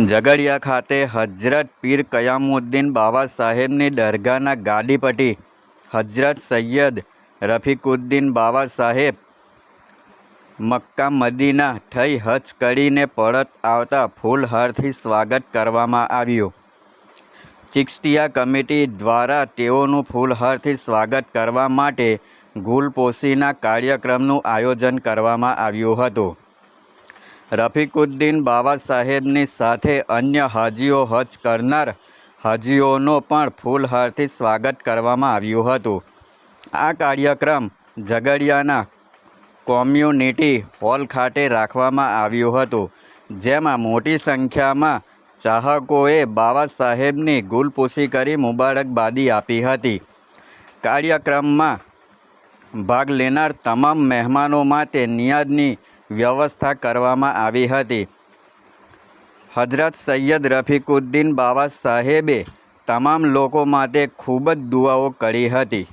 ઝઘડિયા ખાતે હજરત પીર કયામુદ્દીન બાબા સાહેબની દરગાહના ગાડીપટી હજરત Syed રફીકુદ્દીન Baba Saheb Mecca, Medina થઈ હજ કરીને પરત આવતા ફૂલહારથી સ્વાગત કરવામાં આવ્યું. ચિક્સ્તિયા કમિટી દ્વારા તેઓનું ફૂલહારથી સ્વાગત કરવા માટે ગુલપોશીના કાર્યક્રમનું આયોજન કરવામાં આવ્યું હતું. રફીકુદ્દીન બાબા સાહેબની સાથે અન્ય હાજીઓ હજ કરનાર હાજીઓનો પણ ફૂલહારથી સ્વાગત કરવામાં આવ્યું હતું. આ કાર્યક્રમ ઝઘડિયાના કોમ્યુનિટી હોલ ખાતે રાખવામાં આવ્યું હતું, જેમાં મોટી સંખ્યામાં ચાહકોએ બાબા સાહેબની ગુલપોશી કરી મુબારકબાદી આપી હતી. કાર્યક્રમમાં ભાગ લેનાર તમામ મહેમાનો માટે નિયાદની વ્યવસ્થા કરવામાં આવી હતી. હજરત સૈયદ રફીકુદ્દીન બાબા સાહેબે તમામ લોકો માટે ખૂબ જ દુઆઓ કરી હતી.